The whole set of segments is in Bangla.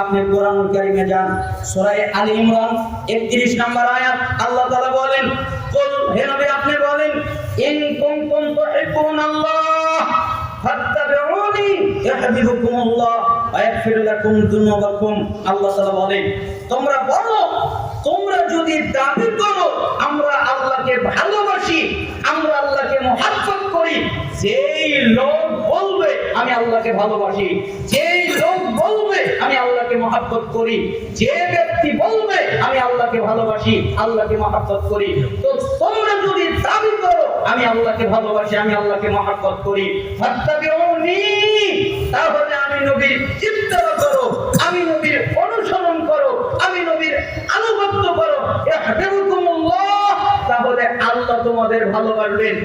আপনি কোরআন কারিমে যান। সূরা আলী ইমরান 31 নম্বর আয়াত, আল্লাহ তাআলা বলেন, কুল, হে নবী, আপনি বলেন, ইন কুনতুম তুহিব্বুনাল্লাহ ফাত্তাবিউনি ইহবিবুকুমুল্লাহ ওয়া ইয়াগফির লাকুম যুনুবাকুম। আল্লাহ তাআলা বলেন, তোমরা বলো, তোমরা যদি দাবি করো, আমরা আল্লাহকে ভালোবাসি, আমরা আল্লাহকে মহাব্বত করি, যেই লোক বলবে আমি আল্লাহকে ভালোবাসি। যেই লোক বলবে, আমি আল্লাহকে মহাব্বত করি। যে ব্যক্তি বলবে, আমি আল্লাহকে ভালোবাসি, আল্লাহকে মহাব্বত করি। তো তোমরা যদি দাবি করো, আমি আল্লাহকে ভালোবাসি, আমি আল্লাহকে মহাব্বত করি। তাহলে আমি নবীর ইত্তেবা করো, আমি নবীর অনুসরণ করো, আমি নবীর আনুগত্য করো। তাহলে আল্লাহ তোমাদের ভালোবাসবেন।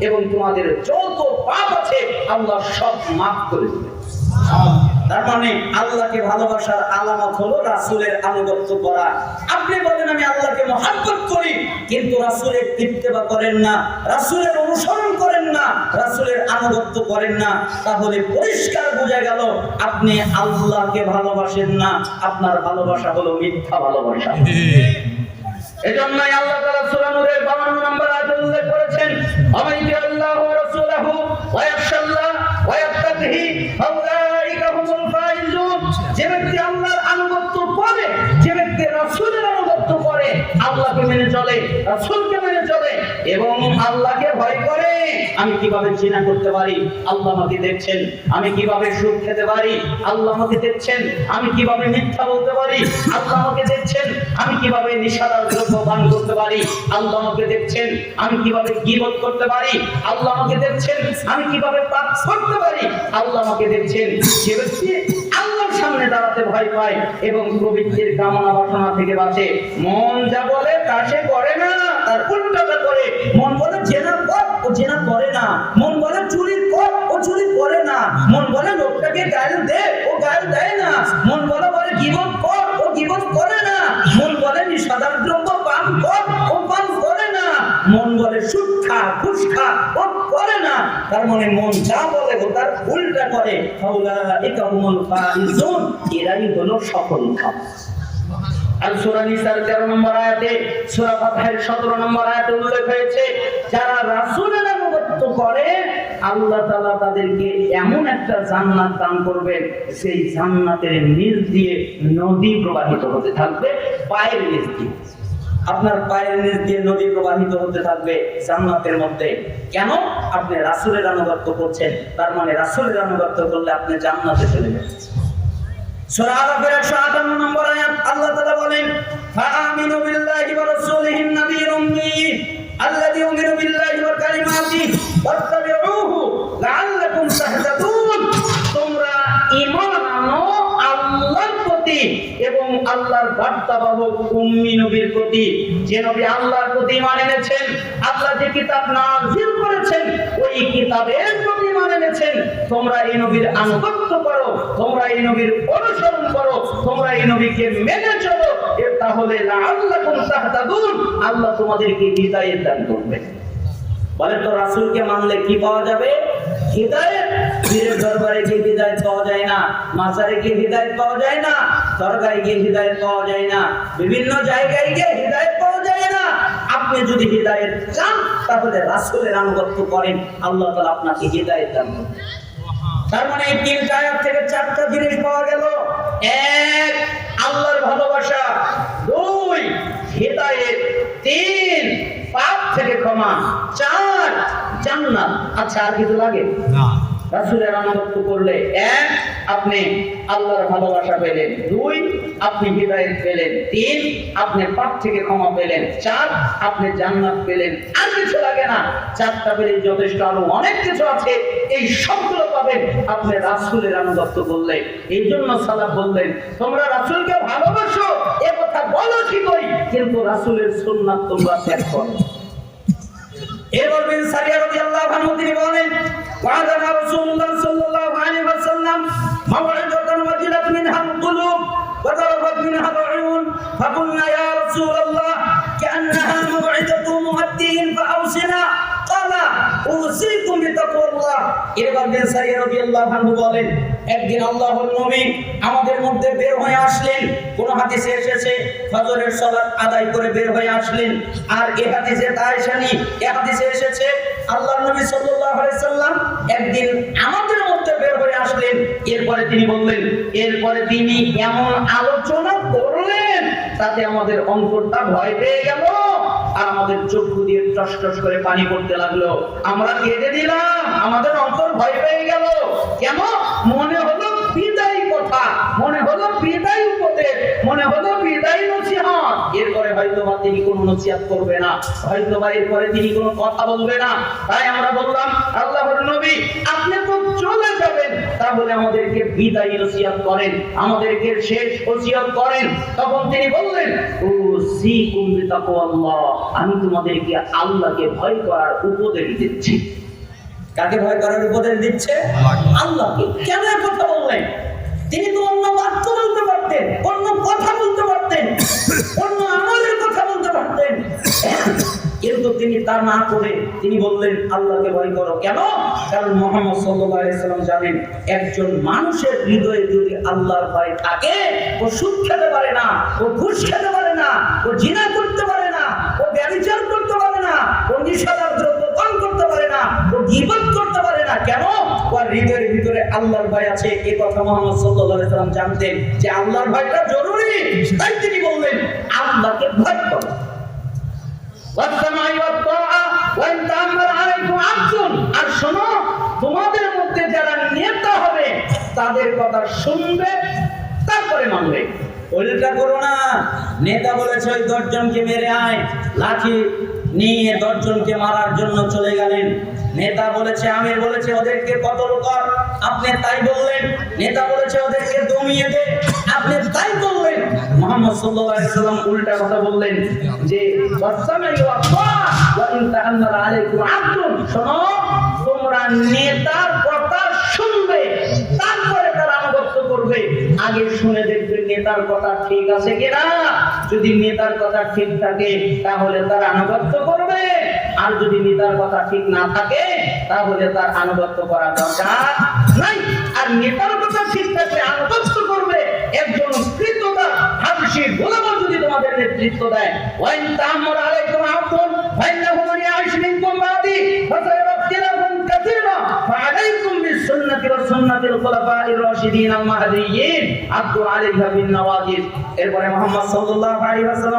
এবং তোমাদের যত পাপ আছে আল্লাহ সব মাফ করে দেবেন। তার মানে আল্লাহকে ভালোবাসার আলামত হলো রাসূলের আনুগত্য করা। আপনি বলেন আমি আল্লাহকে মহাব্বত করি কিন্তু রাসূলের ইত্তেবা করেন না রাসূলের অনুসরণ করেন না রাসূলের আনুগত্য করেন না। তাহলে পরিষ্কার বোঝা গেল আপনি আল্লাহকে ভালোবাসেন না। আপনার ভালোবাসা হলো মিথ্যা ভালোবাসা। এজন্যই আল্লাহ তাআলা সূরা নূরের 52 নম্বর আয়াতে উল্লেখ করেছেন ওয়া যে ব্যক্তি আনুগত্য করে যে আনুগত্য করে আল্লাহকে মেনে চলে রাসূলকে চলে এবং আল্লাহকে ভয় করে আমি কীভাবে করতে পারি? আল্লাহ আমাকে দেখছেন, আমি কীভাবে খেতে পারি? আল্লাহ আমাকে দেখছেন, আমি কীভাবে মিথ্যা বলতে পারি? আল্লাহ আমাকে দেখছেন, আমি কীভাবে দ্রব্য পান করতে পারি? আল্লাহ আমাকে দেখছেন, আমি কীভাবে গিবত করতে পারি? আল্লাহ আমাকে দেখছেন, আমি কীভাবে পাপ করতে পারি? আল্লাহ আমাকে দেখছেন, যে আল্লাহর সামনে দাঁড়াতে ভয় পায় এবং প্রবৃত্তির কামনা বাসনা থেকে বাঁচে। মন যা বলে তা সে করে না। তার উল্টাটা করে। মন বলে জেনা কর, ও জেনা করে না। মন বলে চুরি কর, ও চুরি করে না। মন বলে লোকটাকে গায়ে দে, ও গায়ে দেয় না। মন বলে বলে গিবত কর, ও গিবত করে না। মন বলে নিষাদার দ্রব্য পান কর, ও পান করে না। মন বলে সুদ খা ঘুষ খা ও করে না। তার মানে মন যা বলে, ও তার উল্টা করে। ফাউলাইকা হুমুল ফাইজুন, এরাই হলো সফল কাম আর সূরা নিসার 13 নম্বর আয়াতে, সূরা ফাতহের 17 নম্বর আয়াতে উল্লেখ হয়েছে, যারা রাসূলের আনুগত্য করে, আল্লাহ তাআলা তাদেরকে এমন একটা জান্নাত দান করবেন, সেই জান্নাতের নিচ দিয়ে নদী প্রবাহিত হতে থাকবে, পায়ের নিচ দিয়ে। আপনার পায়ের নিচ দিয়ে নদী প্রবাহিত হতে থাকবে জান্নাতের মধ্যে। কেন? আপনি রাসূলের আনুগত্য করছেন, তার মানে রাসূলের আনুগত্য করলে আপনি জান্নাতে চলে যাচ্ছেন। সূরা আরাফের 158 নম্বর আল্লাহ তোমরা আল্লাহর প্রতি এবং আল্লাহর বার্তাবাহক উম্মি নবীর প্রতি। যে নবী আল্লাহর প্রতি এনেছেন, আল্লাহ যে কিতাব নাযিল করেছেন, ওই কিতাবের প্রতি এনেছেন, তোমরা এই নবীর আনুগত্য করো, তোমরা এই নবীর অনুসরণ করো, তোমরা এই নবীকে মেনে চলো। এর তাহলে আল্লাহ তোমাদেরকে দান করবে। বলে তো মানলে কি পাওয়া যাবে? হিদায়াত। গিয়ে পাওয়া যায় না পাওয়া যায় না পাওয়া যায় না। বিভিন্ন জায়গায় গিয়ে আপনি যদি হিদায়াত চান, তাহলে রাসূলের আনুগত্য করেন। আল্লাহ তালা আপনাকে হিদায়াত দান করবেন তার মানে এই তিনটা আয়াত থেকে চারটা জিনিস পাওয়া গেল। এক, আল্লাহর ভালোবাসা। দুই হিদায়াত তিন, পাপ থেকে ক্ষমা। চার, জান্নাত। আচ্ছা আর কিছু লাগে? রাসূলের আনুগত্য করলে এক, আপনি আল্লাহর ভালোবাসা পেলেন। দুই, আপনি হৃদায়ত পেলেন। তিন, আপনি পাপ থেকে ক্ষমা পেলেন। চার, আপনি জান্নাত পেলেন। আর কিছু লাগে না। চারটা পেলে যথেষ্ট। আরও অনেক কিছু আছে। এই সবগুলো পাবেন আপনি রাসূলের আনুগত্য করলে। এই জন্য সালাফ বললেন, তোমরা রাসূলকে ভালোবাসো, এ কথা বলো ঠিকই, কিন্তু রাসূলের সুন্নাত তোমরা ত্যাগ করো। এরপর বিন সারিয়া রাদিয়াল্লাহু আনহু, তিনি বলেন ওয়াদানা রাসূলুল্লাহ সাল্লাল্লাহু আলাইহি ওয়াসাল্লাম মাওইদাতান ওয়াজিলাত মিনহাল কুলুব ওয়া দারাবাত মিনহাল উয়ুন ফাকুলনা ইয়া রাসূলুল্লাহ কান্নাহা মাওইদাতু মুআদ্দিন ফাআউসিনা উসিকুম বিতাকওয়াল্লাহ এবার বিন সারিয়া রাদিয়াল্লাহু আনহু বলেন, একদিন আল্লাহর নবী আমাদের মধ্যে বের হয়ে আসলেন। কোন হাদিসে এসেছে, ফজরের সালাত আদায় করে বের হয়ে আসলেন। আর এ হাদিসে তাইশানি এ হাদিসে এসেছে, আল্লাহর নবী সাল্লাল্লাহু আলাইহি সাল্লাম একদিন আমাদের মধ্যে বের হয়ে আসলেন। এরপরে তিনি বললেন, এরপরে তিনি এমন আলোচনা করলেন, তাতে আমাদের অন্তরটা ভয় পেয়ে গেল। আর আমাদের চক্ষু দিয়ে টস টস করে পানি পড়তে লাগল। আমরা কেঁদে দিলাম, আমাদের অন্তর ভয় পেয়ে গেল। কেন? মনে হলো বিদায় কথা, মনে হলো বিদায় উপদেশ, মনে হলো বিদায় নসিহত। এরপরে হয়তো বা তিনি কোনো নসিহত করবে না, হয়তো বা এরপরে তিনি কোনো কথা বলবে না। তাই আমরা বললাম, আল্লাহর নবী, আপনি তো চলে যাবেন তাহলে আমাদেরকে বিদায় নসিহত করেন আমাদেরকে শেষ ওসিয়ত করেন। তখন তিনি বললেন ও সি কুম্বি তাকওয়াল্লাহ আমি তোমাদেরকে আল্লাহকে ভয় করার উপদেশ দিচ্ছি। কাকে ভয় করার উপদেশ দিচ্ছে? আল্লাহকে। কেন কথা বললেন? তিনি তো অন্য বাক্য বলতে পারতেন অন্য কথা বলতে পারতেন অন্য আমলের কথা বলতে পারতেন। কিন্তু তিনি তা না করে তিনি বললেন, আল্লাহকে ভয় করো। কেন? কারণ মোহাম্মদ সাল্লাম জানেন, একজন মানুষের হৃদয়ে যদি আল্লাহর ভয় থাকে, ও সুদ খেতে পারে না, ও ঘুষ খেতে পারে না, ও জিনা করতে পারে না, ও ব্যভিচার করতে পারে না, ও নিষেধার দ্রব্য পান করতে পারে না, ও গীবত করতে পারে না, কেন? ওর হৃদয়ের ভিতরে আল্লাহর ভয় আছে। এ কথা মোহাম্মদ সাল্লাম জানতেন যে আল্লাহর ভয়টা জরুরি। তাই তিনি বললেন, আল্লাহকে ভয় করো। তোমাদের মধ্যে যারা নেতা হবে, তাদের কথা শুনবে, তারপরে মানবে। ওইটা করো না। নেতা বলেছে ওই দশজনকে মেরে আয়। লাঠি নিয়ে দশজনকে মারার জন্য চলে গেলেন। নেতা বলেছে, আমির বলেছে, ওদেরকে কতল কর। আপনি তাই বললেন। নেতা বলেছে, ওদেরকে দমিয়ে দে। আপনি তাই বললেন সাল্লাল্লাহু আলাইহি সাল্লাম উল্টা কথা বললেন যে ওয়া ইন আলাইকুম আব্দুন। শোনো, তোমরা নেতার কথা শুনবে, তারপরে তার আনুগত্য করবে। আগে শুনে দেখবে নেতার কথা ঠিক আছে কিনা। যদি নেতার কথা ঠিক থাকে, তাহলে তার আনুগত্য করবে। আর যদি নেতার কথা ঠিক না থাকে, তাহলে তার আনুগত্য করা দরকার নাই। আর নেতার কথা ঠিক থাকলে আনুগত্য নেতৃত্ব এরপরে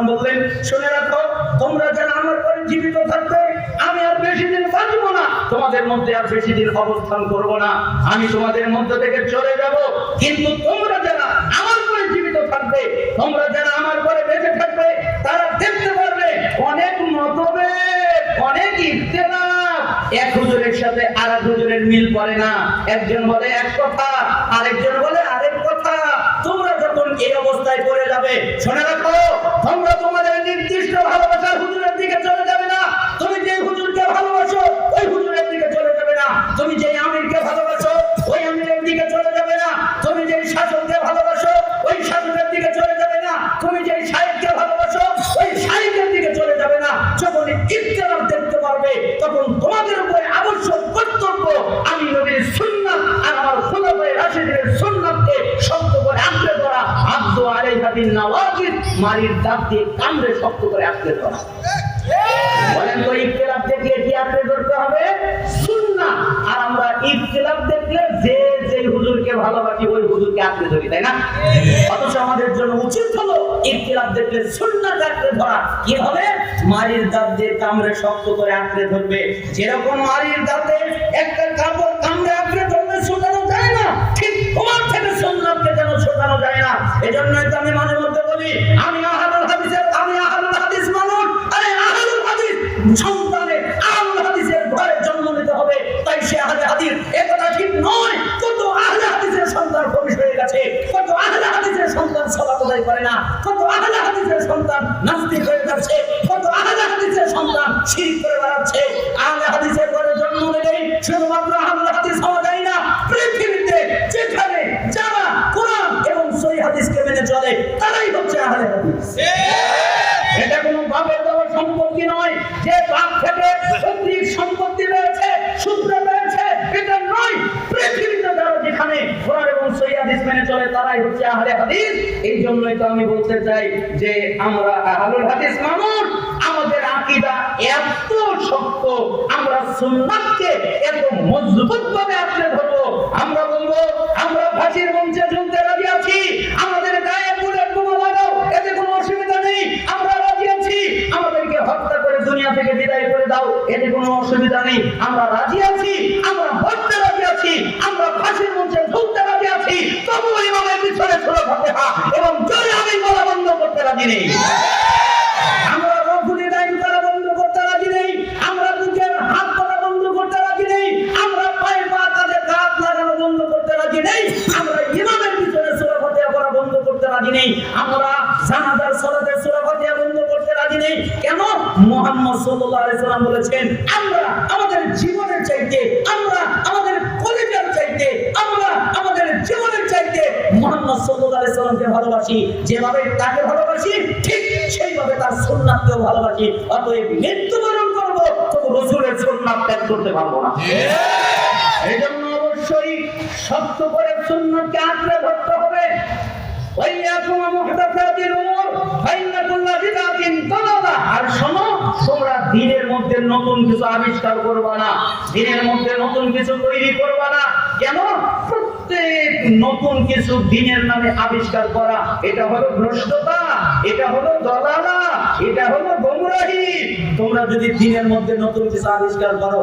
বললেন, শুনে রাখো, তোমরা যারা আমার পরে জীবিত থাকবে, আমি আর বেশি দিন না। তোমাদের মধ্যে আর বেশি দিন অবস্থান করব না। আমি তোমাদের মধ্য থেকে চলে যাব। কিন্তু তোমরা যারা আমার পরে জীবিত থাকবে। তোমরা যারা আমার পরে বেঁচে থাকবে, তারা দেখতে পারবে অনেক মতভেদ, অনেক ইখতিলাফ। এক হুজুরের সাথে আর এক হুজুরের মিল পড়ে না। একজন বলে এক কথা, আরেকজন বলে আরেক কথা। তোমরা যখন এই অবস্থায় পড়ে যাবে, শুনে রাখো, তোমরা তোমাদের নির্দিষ্ট ভালোবাসার হুজুরের দিকে চলে মারির দাঁত দিয়ে কামড়ে শক্ত করে বলেন তো দেখলে কি হবে? সুন্নাহ। আর আমরা দেখলে যে যে হুজুরকে ভালোবাসি, ওই হুজুরকে ধরি, তাই না? অথচ আমাদের জন্য উচিত হলো ইফতিলাফ দেখলে আঁকড়ে ধরা। কি হবে? মারির দাঁত দিয়ে কামড়ে শক্ত করে আঁকড়ে ধরবে। যেরকম মারির দাঁতে একটা কাপড় না এজন্যই তো আমি মাঝে মধ্যে বলি, আমি আহাদুল হাদিসের, আমি আহাদুল হাদিস মানুষ, আরে আহাদুল হাদিস সন্তানের আহাদুল হাদিসের ঘরে জন্ম নিতে হবে, তাই সে আহলে হাদিস একথা ঠিক নয়, কত আহলে হাদিসের সন্তান ভবিষ হয়ে গেছে, কত আহলে হাদিসের সন্তান সালাত করে না, কত আহলে হাদিসের সন্তান নাস্তিক হয়ে যাচ্ছে, কত আহলে হাদিসের সন্তান শিরিক করে বেড়াচ্ছে, আহলে হাদিসের ঘরে জন্ম নিলেই শুধুমাত্র চলে তারাই হচ্ছে আহলে হাদিস এই জন্যই তো আমি বলতে চাই যে আমরা আহলুল হাদিস মানুষ, আমাদের আকীদা এত শক্ত, আমরা সুন্নাতকে এত মজবুত ভাবে আঁকড়ে ধরবো। আমরা বলব, আমরা ফাঁসির মঞ্চে ঝুলতে রাজি আছি, আমাদের গায়ে বুলেট বোমা লাগাও, এতে কোনো অসুবিধা নেই, আমরা রাজি আছি, আমাদেরকে হত্যা করে দুনিয়া থেকে বিদায় করে দাও, এতে কোনো অসুবিধা নেই। আমরা রাজি আছি, আমরা হত্যা রাজি আছি, আমরা ফাঁসির মঞ্চে ঝুলতে রাজি আছি। তবু ইমামের পিছনে ছোড়া ফাতেহা এবং জোরে আমি বলা বন্ধ করতে রাজি নেই। আমরা রফুলি লাইন করা বন্ধ করতে রাজি নেই। আমরা বুকের হাত করা বন্ধ করতে রাজি নেই। আমরা পায়ে পা কাঁধে লাগানো বন্ধ করতে রাজি নেই। আমরা ইমামের পিছনে ফাতিহা করা বন্ধ করতে রাজি নেই। আমরা জানাজার সালাতে সূরা কেন মুহাম্মদ সাল্লাল্লাহু আলাইহি সাল্লাম বলেছেন আমরা আমাদের জীবনের চাইতে আমরা আমাদের কলিজার চাইতে আমরা আমাদের জীবনের চাইতে মুহাম্মদ সাল্লাল্লাহু আলাইহি সাল্লামকে ভালোবাসি। যেভাবে তাকে ভালোবাসি ঠিক সেইভাবে তার সুন্নাতকেও ভালোবাসি। অতএব মৃত্যুবরণ করব তবু রসুলের সুন্নাত ত্যাগ করতে পারব না। এই জন্য অবশ্যই শক্ত করে সুন্নাতকে আঁকড়ে ধরতে হবে। ওয়াইয়াকুম মুহদাসাতিল উমুর। আর শোনো, তোমরা দিনের মধ্যে নতুন কিছু আবিষ্কার না। দিনের মধ্যে নতুন কিছু তৈরি না। কেন? প্রত্যেক নতুন কিছু দিনের নামে আবিষ্কার করা, এটা ভ্রষ্টতা, এটা এটা হলো তোমরা যদি দিনের মধ্যে নতুন কিছু আবিষ্কার করো,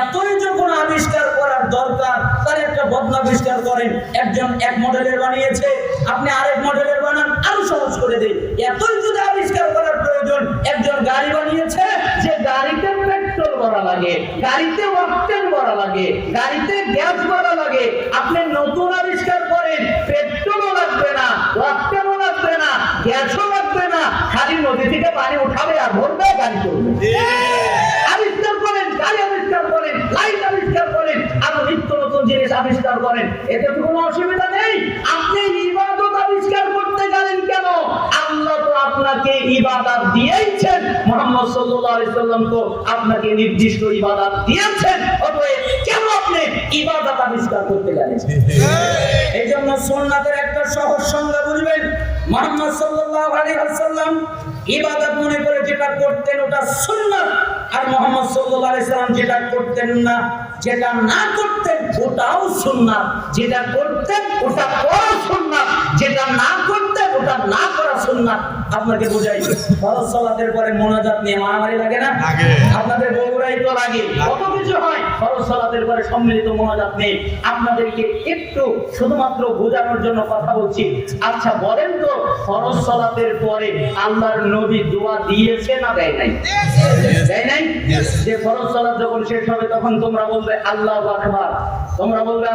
এতই যখন আবিষ্কার করার দরকার, তার একটা বদলা আবিষ্কার করেন। একজন এক মডেলের বানিয়েছে, আপনি আরেক মডেলের বানান। আরও সহজ করে দিন এতই যদি আবিষ্কার করার প্রয়োজন একজন গাড়ি বানিয়েছে যে গাড়িতে পেট্রোল ভরা লাগে গাড়িতে অক্টেন ভরা লাগে গাড়িতে গ্যাস ভরা লাগে আপনি নতুন আবিষ্কার করেন পেট্রোলও লাগবে না অক্টেনও লাগবে না গ্যাসও লাগবে না খালি নদী থেকে পানি উঠাবে আর ভরবে গাড়ি চলবে। আবিষ্কার করেন গাড়ি আবিষ্কার করেন লাইট আবিষ্কার করেন আরও নিত্য নতুন জিনিস আবিষ্কার করেন। এতে তো কোনো অসুবিধা নেই। আপনি ইবাদত আবিষ্কার কেন? আল্লাহ তো আপনাকে ইবাদত দিয়েছেন। মোহাম্মদ সাল্লাল্লাহু আলাইহি সাল্লাম তো আপনাকে নির্দিষ্ট ইবাদত দিয়েছেন। অতএব কেন আপনি ইবাদত আবিষ্কার করতে গেলেন এই জন্য সুন্নাতের একটা সহজ সংজ্ঞা বুঝবেন মোহাম্মদ সাল্লাল্লাহু আলাইহি ওয়াসাল্লাম ইবাদত মনে করে যেটা করতেন ওটা সুন্নাত আর মোহাম্মদ সাল্লাল্লাহু আলাইহি সাল্লাম যেটা করতেন না যেটা না করতেন ওটাও সুন্নাত। যেটা করতেন ওটা করা সুন্নাত যেটা না করতেন ওটা না করা সুন্নাত আপনাকে বোঝাই ফরজ সালাতের পরে মোনাজাত নিয়ে মারামারি লাগে না। আপনাদের বগুড়াই লাগে কত কিছু হয়? ফরজ সালাতের পরে সম্মিলিত মোনাজাত নেই। আপনাদেরকে একটু শুধুমাত্র বোঝানোর জন্য কথা বলছি। আচ্ছা বলেন তো, ফরজ সালাতের পরে আল্লাহর নবী দোয়া দিয়েছে না দেয় নাই? দেয় নাই? যে ফরজ সালাত যখন শেষ হবে, তখন তোমরা বলবে, আল্লাহু আকবার। তোমরা বলবে,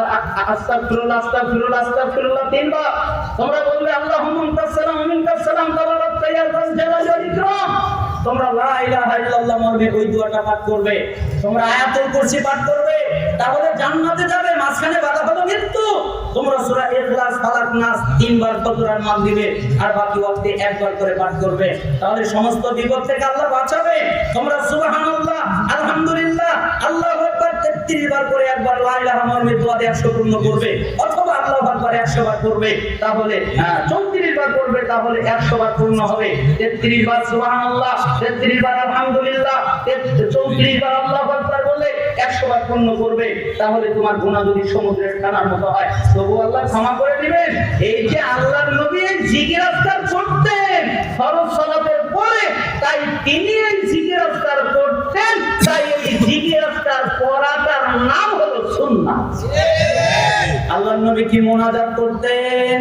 আস্তাগফিরুল্লাহ আস্তাগফিরুল্লাহ আস্তাগফিরুল্লাহ তিনবার। তোমরা বলবে আল্লাহুম্মা সালাম মিনকাস সালাম তাবারাকতা ইয়া যাল জালালি ওয়াল ইকরাম। তোমরা লা ইলাহা ইল্লাল্লাহ মরবে, ওই দোয়াটা পাঠ করবে। তোমরা আয়াতুল কুরসি পাঠ করবে, তাহলে জান্নাতে যাবে, মাঝখানে বাধা হলো মৃত্যু। তোমরা সূরা ইখলাস ফালাক নাস তিনবার ফজরের নাম দিবে, আর বাকি ওয়াক্তে একবার করে পাঠ করবে। তাহলে সমস্ত বিপদ থেকে আল্লাহ বাঁচাবে। তোমরা সুবহানাল্লাহ, আলহামদুলিল্লাহ, আল্লাহু 33 বার করে একবার 100 পূর্ণ করবে অথবা আল্লাহু আকবার 100 বার করবে তাহলে আহ, 34 বার করবে তাহলে 100 বার পূর্ণ হবে। 33 বার সুবহানাল্লাহ 33 বার 34 বার আল্লাহু আকবার বললে 100 বার পূর্ণ করবে তাহলে তোমার গুণা যদি সমুদ্রের কানার মতো হয় তবু আল্লাহ ক্ষমা করে দিবেন। এই যে আল্লাহর নবী আজকার করতেন ফরজ সালাতের পরে তাই তিনি এই আজকার করতেন তাই এই জিকির আজকার পড়াটার নাম হলো সুন্নাত আল্লাহর নবী কি মোনাজাত করতেন?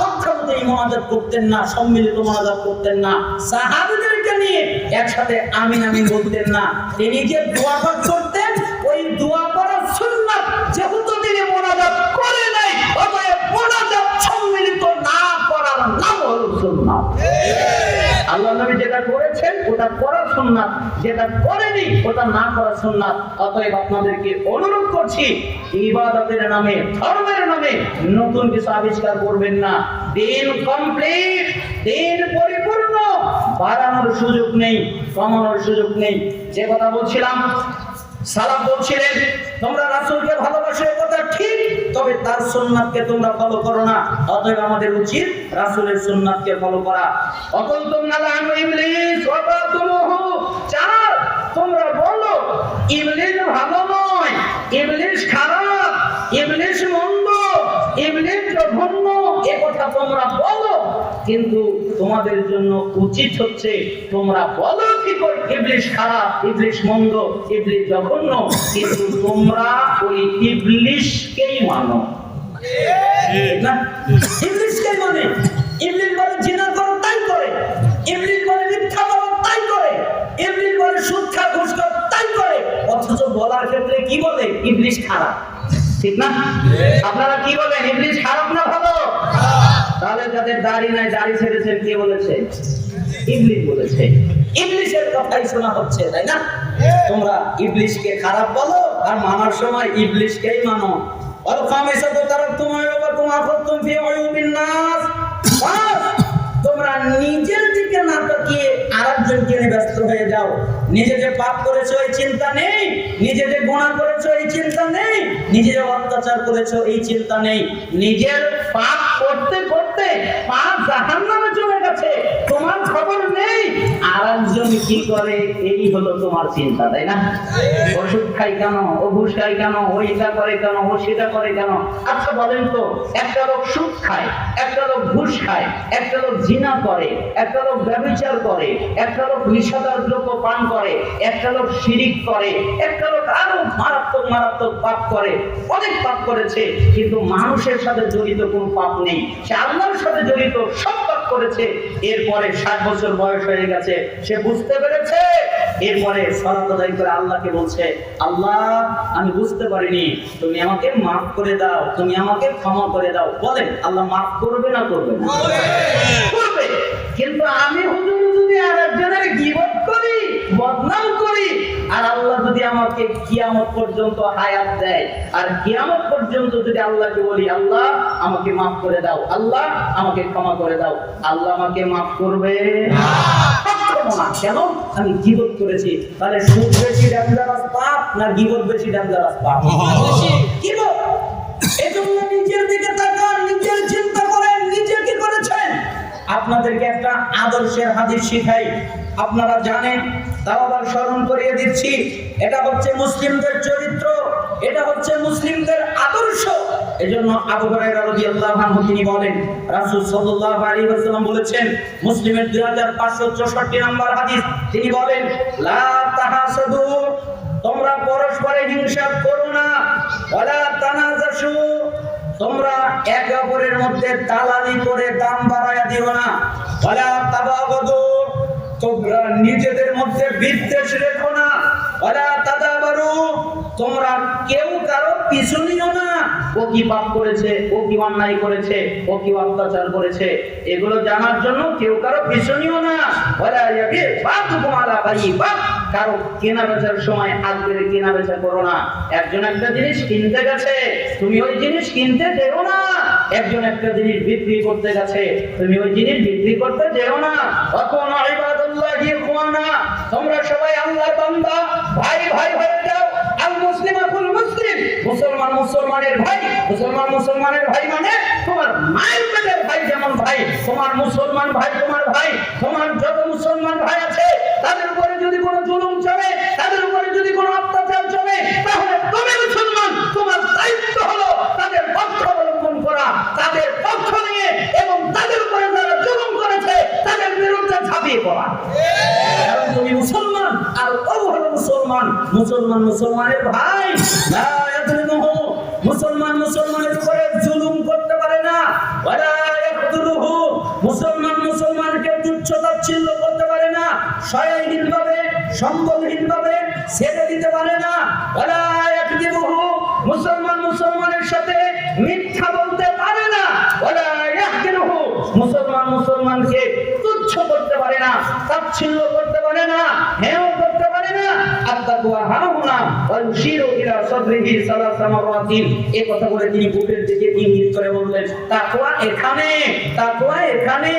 পক্ষান্তরে মোনাজাত করতেন না সম্মিলিত মোনাজাত করতেন না। সাহাবীদেরকে নিয়ে একসাথে আমিন আমিন বলতেন না। তিনি যে দোয়া করতেন ওই দোয়া করা সুন্নাত যেহেতু তিনি মোনাজাত করে নাই অতএব মোনাজাত সম্মিলিত না করার নাম হলো সুন্নাত। আল্লাহ নবী যেটা করেছেন ওটা করা সুন্নাত, যেটা করেনি, ওটা না করা সুন্নাত। অতএব আপনাদেরকে অনুরোধ করছি, ইবাদতের নামে, ধর্মের নামে নতুন কিছু আবিষ্কার করবেন না। দিন কমপ্লিট দিন পরিপূর্ণ, বাড়ানোর সুযোগ নেই, কমানোর সুযোগ নেই। যে কথা বলছিলাম, সালাম বলছিলেন, তোমরা রাসুলকে ভালোবাসো কথা ঠিক তবে তার সুন্নাতকে তোমরা ফলো করো না। অতএব আমাদের উচিত রাসূলের সুন্নাতকে ফলো করা। অকল তোমরা তোমরা বলো, ইবলিস ভালো নয়, ইবলিস খারাপ, ইবলিস মন্দ, ইবলিস জঘন্য। এ কথা তোমরা বলো, কিন্তু তোমাদের জন্য উচিত হচ্ছে, তোমরা বলো কি করে ইবলিস খারাপ, ইবলিশ মন্দ, ইবলিশ জঘন্য, কিন্তু তোমরা ওই ইবলিশকেই মানো। না ইবলিসকেই মানে? ইবলিস বলে জিনা করো, তাই করে। ইবলিস বলে মিথ্যা বলো, তাই করে। ইবলিস বলে সুদ খা ঘুষ খাও, তাই করে। অথচ বলার ক্ষেত্রে কি বলে? ইবলিস খারাপ। ঠিক না? আপনারা কি বলেন ইবলিস খারাপ না ভালো? তাহলে যাদের দাড়ি নাই দাড়ি ছেড়েছেন কে বলেছে? ইংলিশ বলেছে। ইংলিশের কথাই শোনা হচ্ছে তাই না? তোমরা ইবলিশকে খারাপ বলো আর মানার সময় ইবলিশকেই মানো। তোমরা নিজের দিকে না তাকিয়ে আরেকজনকে নিয়ে ব্যস্ত হয়ে যাও। নিজে যে পাপ করেছ, এই চিন্তা নেই। নিজে যে গোনা করেছ, এই চিন্তা নেই। নিজে যে অত্যাচার করেছ, এই চিন্তা নেই। নিজের পাপ করতে করতে পাপ জাহান্নামে চলে গেছে তোমার খবর নেই আর একজন কি করে? এই হলো তোমার চিন্তা, তাই না? ওষুধ খাই কেন? ও খাই কেন? ও এটা করে কেন? ও সেটা করে কেন? আচ্ছা বলেন তো, একটা লোক সুদ খায়, একটা লোক ঘুষ খায়, একটা লোক জিনা করে, একটা লোক ব্যবচার করে, একটা লোক নিষেধার দ্রব্য পান করে, একটা লোক শিরিক করে, একটা লোক আরও মারাত্মক মারাত্মক পাপ করে, অনেক পাপ করেছে, কিন্তু মানুষের সাথে জড়িত কোনো পাপ নেই। সে আল্লাহর সাথে জড়িত, সব পাপ করেছে। এরপরে ষাট বছর বয়স হয়ে গেছে, সে বুঝতে পেরেছে? এরপরে আদায় করে আল্লাহকে বলছে আল্লাহ আমি বুঝতে পারিনি। তুমি আমাকে মাফ করে দাও তুমি আমাকে ক্ষমা করে দাও। বলেন আল্লাহ মাফ করবে না করবে না? করবে। কিন্তু আমি হুজুর যদি আর একজনের গিবত করি বদনাম করি আর আল্লাহ যদি আমাকে কিয়ামত পর্যন্ত হায়াত দেয় আর কিয়ামত পর্যন্ত যদি আল্লাহকে বলি আল্লাহ আমাকে মাফ করে দাও আল্লাহ আমাকে ক্ষমা করে দাও। আল্লাহ আমাকে মাফ করবে? না কেন? আমি গিবত করেছি। তাহলে সুদ বেশি ডেঞ্জারাস পাপ না গিবত বেশি ডেঞ্জারাস পাপ? গিবত এজন্য নিজের দিকে তাকান আপনাদেরকে একটা আদর্শের হাদিস শিখাই। আপনারা জানেন তাও আবার স্মরণ করিয়ে দিচ্ছি, এটা হচ্ছে মুসলিমদের চরিত্র, এটা হচ্ছে মুসলিমদের আদর্শ। এজন্য আবু হুরায়রা রাদিয়াল্লাহু আনহু তিনি বলেন, রাসূল সাল্লাল্লাহু আলাইহি ওয়াসাল্লাম বলেছেন, মুসলিমের 2564 নম্বর হাদিস, তিনি বলেন, লা তাহাসাদু, তোমরা পরস্পরে হিংসা করো না, ওয়ালা তানাজাসু তোমরা একে অপরের মধ্যে দালালি করে দাম বাড়ায় দিও না। ওয়ালা তাবাগত তোমরা নিজেদের মধ্যে বিদ্বেষ রেখো না। ওয়ালা তাদাবারু তোমরা কেউ কারও পিছু নিও না। ও কি পাপ করেছে, ও কি অন্যায় করেছে, ও কি অত্যাচার করেছে, এগুলো জানার জন্য কেউ কারও পিছু নিও না। কারও কেনা বেচার সময় হাত ধরে কেনা বেচা করো না। একজন একটা জিনিস কিনতে গেছে, তুমি ওই জিনিস কিনতে যেও না। একজন একটা জিনিস বিক্রি করতে গেছে, তুমি ওই জিনিস বিক্রি করতে যেও না। অখন ইখওয়ানা, তোমরা সবাই আল্লাহর বান্দা। ভাই ভাই হয়ে যাও। মুসলমান মুসলমানের ভাই, মুসলমান মুসলমানের ভাই মানে তোমার মায়ের পেটের ভাই যেমন ভাই, তোমার মুসলমান ভাই তোমার ভাই, তোমার যত মুসলমান ভাই আছে, তাদের উপরে যদি কোনো জুলুম চলে, তাদের উপরে যদি কোনো অত্যাচার চলে, তাহলে তুমি মুসলমান তোমার দায়িত্ব হলো তাদের পক্ষ অবলম্বন করা, তাদের পক্ষ নিয়ে এবং তাদের উপরে তাদের বিরুদ্ধে ঝাঁপিয়ে পড়া। তুমি মুসলমান, আর মুসলমান মুসলমান মুসলমানের ভাই। মুসলমান মুসলমানের জুলুম করতে পারে না। মুসলমান মুসলমানকে তুচ্ছ তাচ্ছিল্য করতে পারে না। সহায়হীন ভাবে সম্বলহীন ভাবে ছেড়ে দিতে পারে না। মুসলমান মুসলমানের সাথে মিথ্যা মুসলমান মুসলমানকে তুচ্ছ করতে পারে না, তাচ্ছিল্য করতে পারে না, হেয় করতে পারে না। কথা বলে তিনি ইঙ্গিত করে বললেন এখানে এখানে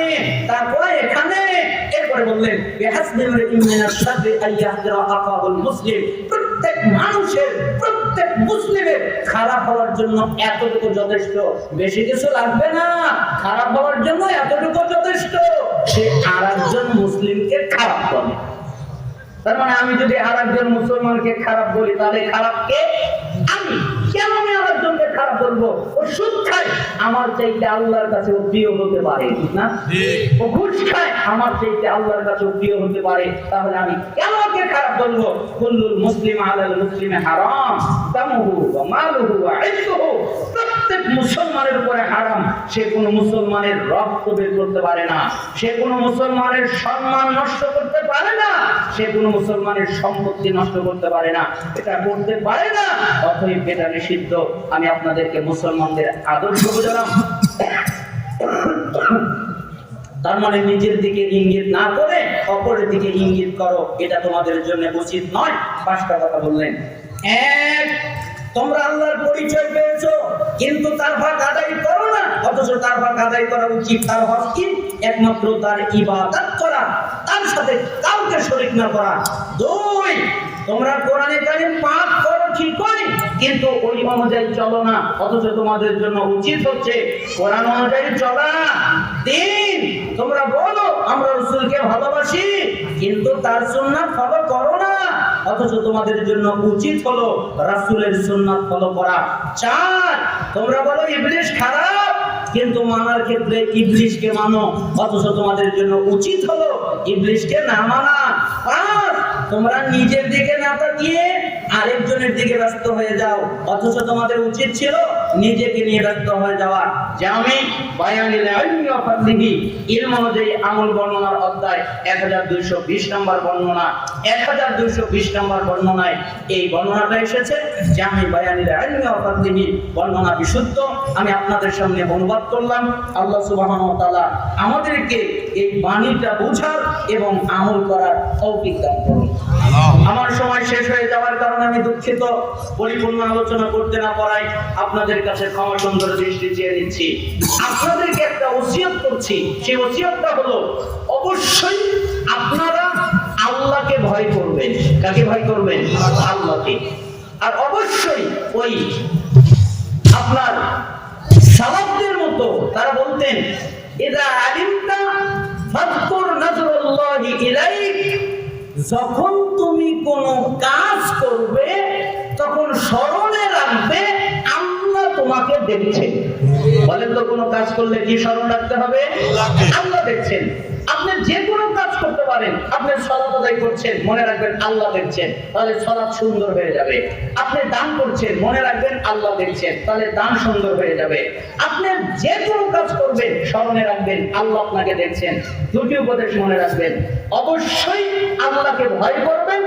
এখানে। বললেন প্রত্যেক মানুষের প্রত্যেক মুসলিমের খারাপ হওয়ার জন্য এতটুকু যথেষ্ট। বেশি কিছু লাগবে না। খারাপ হওয়ার জন্য এতটুকু যথেষ্ট। সে আর একজন মুসলিমকে খারাপ করে তার মানে আমি যদি আর একজন মুসলমানকে খারাপ বলি, তাহলে খারাপ কে আমি কেন আমি আর একজনকে খারাপ বলব? খায় আমার চাইতে আল্লাহর কাছে প্রিয় হতে পারে ঠিক না? ও ঘুষ খায় আমার চাইতে আল্লাহর কাছে প্রিয় হতে পারে তাহলে আমি কেন ওকে খারাপ বলব? কুল্লুল মুসলিম আলাল মুসলিমে হারাম দামুহু ওয়া মালুহু ওয়া ইজ্জুহু প্রত্যেক মুসলমানের উপরে হারাম সে কোনো মুসলমানের রক্ত বের করতে পারে না সে কোনো মুসলমানের সম্মান নষ্ট করতে পারে না সে কোনো মুসলমানের সম্পত্তি নষ্ট করতে পারে না এটা করতে পারে না অতএব এটা নিষিদ্ধ আমি আপনাদেরকে মুসলমানদের আদর্শ বোঝালাম তার মানে নিজের দিকে ইঙ্গিত না করে অপরের দিকে ইঙ্গিত করো, এটা তোমাদের জন্য উচিত নয়। পাঁচটা কথা বললেন। এক, তোমরা আল্লাহর পরিচয় পেয়েছ, কিন্তু তার ভাগ আদায় করো না। অথচ তার ভাগ আদায় করা উচিত, তার হক কি? একমাত্র তার ইবাদত করা, তার সাথে কাউকে শরীক না করা। দুই, তোমরা কোরআনে কারিম পাঠ করো ঠিক ঠিকই। কিন্তু ওই অনুযায়ী চলো না, অথচ তোমাদের জন্য উচিত হচ্ছে কোরআন অনুযায়ী চলা তিন তোমরা বলো, আমরা রসুলকে ভালোবাসি, কিন্তু তার সুন্নাত ফলো করো না। অথচ তোমাদের জন্য উচিত হলো রাসূলের সুন্নাত ফলো করা। চার, তোমরা বলো ইবলিশ খারাপ, কিন্তু মানার ক্ষেত্রে ইবলিশকে মানো। অথচ তোমাদের জন্য উচিত হলো ইবলিশকে না মানা। পাঁচ, তোমরা নিজের দিকে না তাকিয়ে আরেকজনের দিকে ব্যস্ত হয়ে যাও। অথচ তোমাদের উচিত ছিল নিজেকে নিয়ে ব্যস্ত হয়ে যাওয়া যে আমি বায়ানিল ইলমি অনুযায়ী আমল বর্ণনার অধ্যায় 1220 নম্বর বর্ণনা। 1220 নম্বর বর্ণনায় এই বর্ণনাটা এসেছে যে আমি ফাদলিহি বর্ণনা বিশুদ্ধ। আমি আপনাদের সামনে অনুবাদ করলাম। আল্লাহ সুবহানাহু ওয়া তাআলা আমাদেরকে এই বাণীটা বোঝার এবং আমল করার তৌফিক আমার সময় শেষ হয়ে যাওয়ার কারণে আমি দুঃখিত। পরিপূর্ণ আলোচনা করতে না পারাই আপনাদের কাছে ক্ষমা সুন্দর দৃষ্টি চেয়ে নিচ্ছি আপনাদেরকে একটা ওসিয়ত করছি। সেই ওসিয়তটা হলো, অবশ্যই আপনারা আল্লাহকে ভয় করবেন। কাকে ভয় করবেন? আল্লাহকে। আর অবশ্যই ওই আপনার সালাফদের মতো তারা বলতেন এরা আলিমতা ফাদকুর নাজরুল্লাহি ইলাইক। যখন তুমি কোনো কাজ করবে, তখন স্মরণে রাখবে তোমাকে দেখছেন বলেন তো, কোনো কাজ করলে কি স্মরণ রাখতে হবে? আল্লাহ দেখছেন। আপনি যে কোনো কাজ করতে পারেন। আপনি সলাত করছেন, মনে রাখবেন আল্লাহ দেখছেন। তাহলে সলাৎ সুন্দর হয়ে যাবে। আপনি দান করছেন, মনে রাখবেন আল্লাহ দেখছেন। তাহলে দান সুন্দর হয়ে যাবে। আপনি যে কোনো কাজ করবেন, স্মরণে রাখবেন, আল্লাহ আপনাকে দেখছেন। দুটি উপদেশ মনে রাখবেন। অবশ্যই আল্লাহকে ভয় করবেন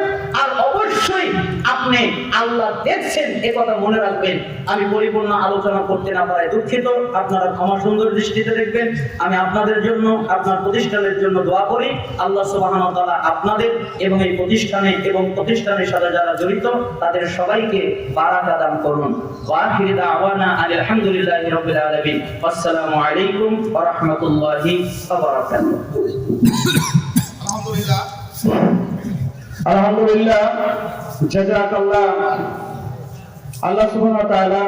অবশ্যই আপনি আল্লাহ দেখছেন, এ কথা মনে রাখবেন। আমি পরিপূর্ণ আলোচনা করতে না পারায় দুঃখিত। আপনারা ক্ষমা সুন্দর দৃষ্টিতে দেখবেন। আমি আপনাদের জন্য, আপনার প্রতিষ্ঠানের জন্য দোয়া করি। আল্লাহ সুবহানাহু ওয়া তাআলা আপনাদের এবং এই প্রতিষ্ঠানে এবং প্রতিষ্ঠানের সাথে যারা জড়িত, তাদের সবাইকে বারাকা দান করুন। দাওয়ানা আলহামদুলিল্লাহি রাব্বিল আসসালামু আলাইকুম আলহামদুলিল্লাহ। আলহামদুলিল্লাহ জাজাকাল্লাহ। আল্লাহ সুবহানাহু ওয়া তাআলা